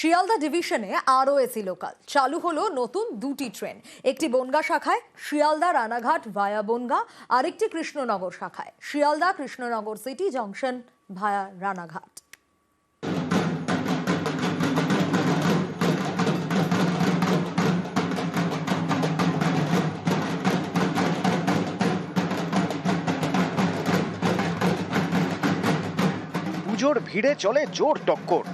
শিয়ালদা ডিভিশনে আরও AC local চালু হলো নতুন দুটি ট্রেন একটি বনগা শাখায়, শিয়ালদা রানাঘাট ভায়া বনগা। আরেকটি কৃষ্ণনগর শাখায়। Sealdah Krishnanagar city junction via Ranaghat. পুজোর ভিড়ে চলে জোর টক্কর।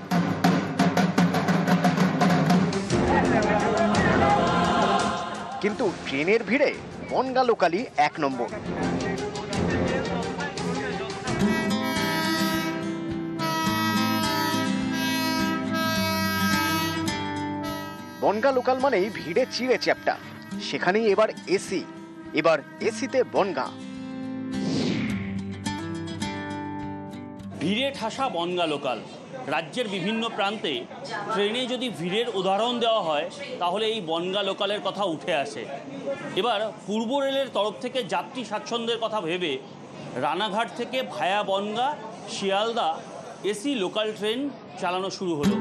কিন্তু ট্রেনের ভিড়ে বনগা লোকালি এক নম্বর। বনগা লোকাল মানেই ভিড়ে চিড়ে চ্যাপটা। সেখানেই এবার এসি এবার এসিতে বনগা ভিড়ে ঠাসা বনগা লোকাল রাজ্যের বিভিন্ন প্রান্তে ট্রেনে যদি ভিড়ের উদাহরণ দেওয়া হয়, তাহলে এই বনগা লোকালের কথা উঠে আসে। এবার পূর্ব রেলের তরফ থেকে যাত্রী স্বাচ্ছন্দ্যের কথা ভেবে রানাঘাট থেকে via Bangaon, Sealdah AC local train চালানো শুরু হলো।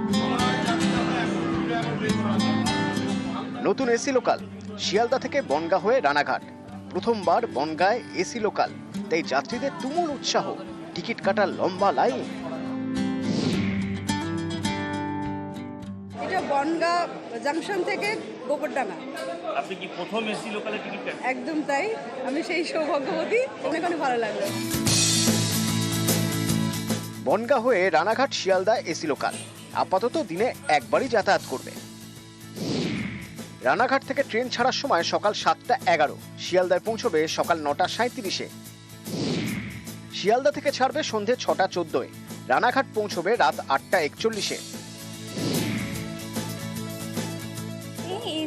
নতুন এসি লোকাল, শিয়ালদা থেকে বনগা হয়ে রানাঘাট। প্রথমবার বনগায় এসি লোকাল, তাই যাত্রীদের তুমুল উৎসাহ। টিকিট কাটার লম্বা লাইন এটা বনগা জাংশন থেকে গোবরডাঙ্গা। আপনি কি প্রথম এসি লোকালের টিকিট কাটেন একদম তাই। আমি সেই সৌভাগ্যবতী অনেক অনেক ভালো লাগল। বনগা হয়ে রানাঘাট শিয়ালদা এসি লোকাল আপাতত দিনে একবারই যাতায়াত করবে। রানাঘাট থেকে ট্রেন ছাড়ার সময় সকাল সাতটা এগারো শিয়ালদায় পৌঁছবে সকাল নটা সাঁত্রিশে শিয়ালদা থেকে ছাড়বে সন্ধে ছটা চোদ্দোয়। রানাঘাট পৌঁছবে রাত আটটা একচল্লিশে।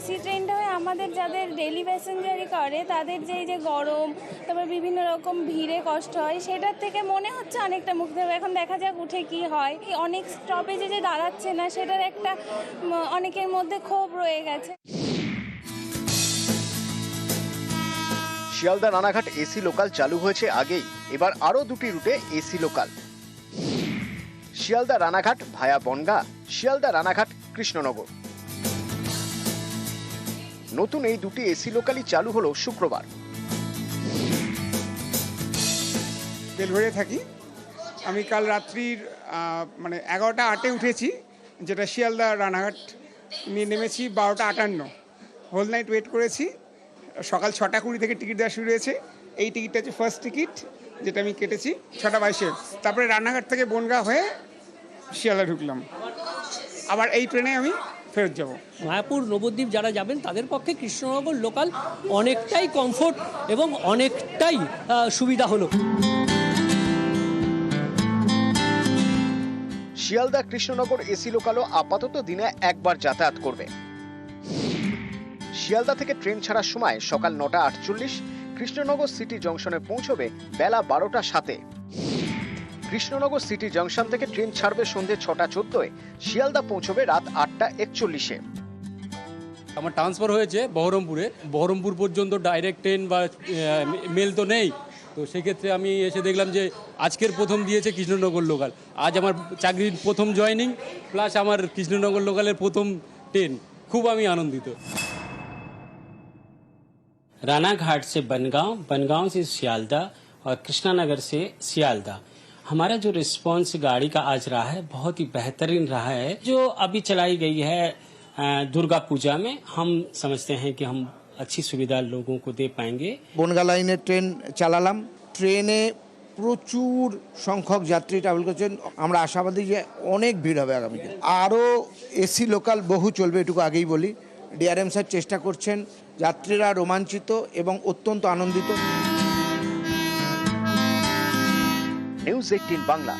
এসি ট্রেনটা হয় আমাদের যাদের ডেলি প্যাসেঞ্জারই করে, তাদের যে যে গরম, তারপর বিভিন্ন রকম ভিড়ে কষ্ট হয়, সেটার থেকে মনে হচ্ছে অনেকটা মুক্তি হবে। এখন দেখা যাক উঠে কি হয়। অনেক স্টপেজে যে দাঁড়াচ্ছে না, সেটার একটা অনেকের মধ্যে ক্ষোভ রয়ে গেছে। শিয়ালদা রানাঘাট এসি লোকাল চালু হয়েছে আগেই। এবার আরও দুটি রুটে AC local. Sealdah Ranaghat via Bangaon Sealdah Ranaghat Krishnanagar. নতুন এই দুটি এসি লোকালই চালু হলো শুক্রবার। বেলঘড়িয়ে থাকি। আমি কাল রাত্রির মানে এগারোটা আটে উঠেছি, যেটা শিয়ালদা রানাঘাট নিয়ে নেমেছি, বারোটা আটান্ন। হোল নাইট ওয়েট করেছি। সকাল ছটা কুড়ি থেকে টিকিট দেওয়া শুরু হয়েছে। এই টিকিটটা হচ্ছে ফার্স্ট টিকিট, যেটা আমি কেটেছি ছটা বাইশে। তারপরে রানাঘাট থেকে বনগা হয়ে শিয়ালদা ঢুকলাম। আবার এই ট্রেনে আমি ফেরত যাব। মায়াপুর নবদ্বীপ যারা যাবেন তাদের পক্ষে কৃষ্ণনগর লোকাল অনেকটাই কমফোর্ট এবং অনেকটাই সুবিধা হলো। শিয়ালদা কৃষ্ণনগর এসি লোকালও আপাতত দিনে একবার যাতায়াত করবে। শিয়ালদা থেকে ট্রেন ছাড়ার সময় সকাল নটা আটচল্লিশ কৃষ্ণনগর সিটি জংশনে পৌঁছবে বেলা বারোটা সাতে। কৃষ্ণনগর সিটি জংশন থেকে ট্রেন ছাড়বে সন্ধে ছটা চোদ্দোয় শিয়ালদা পৌঁছবে রাত আটটা একচল্লিশে আমার ট্রান্সফার হয়েছে বহরমপুরে বহরমপুর পর্যন্ত ডাইরেক্ট ট্রেন বা মেল তো নেই তো সেক্ষেত্রে আমি এসে দেখলাম যে আজকের প্রথম দিয়েছে কৃষ্ণনগর লোকাল আজ আমার চাকরির প্রথম জয়েনিং প্লাস আমার কৃষ্ণনগর লোকালের প্রথম ট্রেন খুব আমি আনন্দিত रानाघाट से बनगांव बनगांव से सियालदा और कृष्णानगर से सियालदा हमारा जो रिस्पांस गाड़ी का आज रहा है बहुत ही बेहतरीन रहा है जो अभी चलाई गई है अ, दुर्गा पूजा में हम समझते हैं कि हम अच्छी सुविधा लोगों को दे पाएंगे বনগা লাইনের ট্রেন চালালাম ট্রেনে প্রচুর সংখ্যক যাত্রী ট্রাভেল করছেন আমরা আশাবাদী যে অনেক ভিড় হবে আগামীতে আরও এসি লোকাল বহু চলবে এটুকু আগেই বলি ডিআরএম স্যার চেষ্টা করছেন যাত্রীরা রোমাঞ্চিত এবং অত্যন্ত আনন্দিত নিউজ এইটিন বাংলা